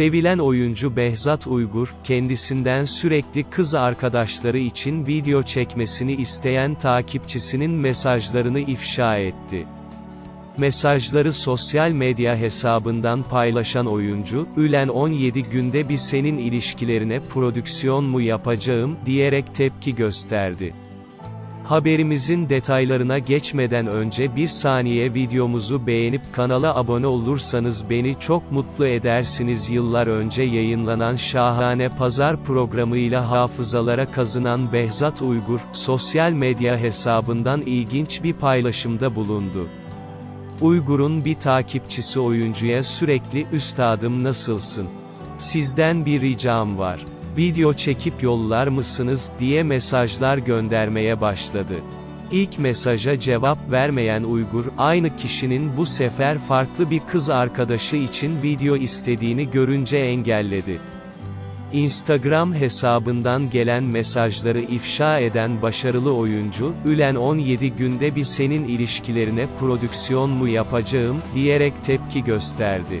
Sevilen oyuncu Behzat Uygur, kendisinden sürekli kız arkadaşları için video çekmesini isteyen takipçisinin mesajlarını ifşa etti. Mesajları sosyal medya hesabından paylaşan oyuncu, Ülen 17 günde bir senin ilişkilerine prodüksiyon mu yapacağım, diyerek tepki gösterdi. Haberimizin detaylarına geçmeden önce bir saniye videomuzu beğenip kanala abone olursanız beni çok mutlu edersiniz. Yıllar önce yayınlanan şahane pazar programıyla hafızalara kazınan Behzat Uygur, sosyal medya hesabından ilginç bir paylaşımda bulundu. Uygur'un bir takipçisi oyuncuya sürekli "Üstadım nasılsın? Sizden bir ricam var. Video çekip yollar mısınız?" diye mesajlar göndermeye başladı. İlk mesaja cevap vermeyen Uygur, aynı kişinin bu sefer farklı bir kız arkadaşı için video istediğini görünce engelledi. Instagram hesabından gelen mesajları ifşa eden başarılı oyuncu, Ülen 17 günde bir senin ilişkilerine prodüksiyon mu yapacağım, diyerek tepki gösterdi.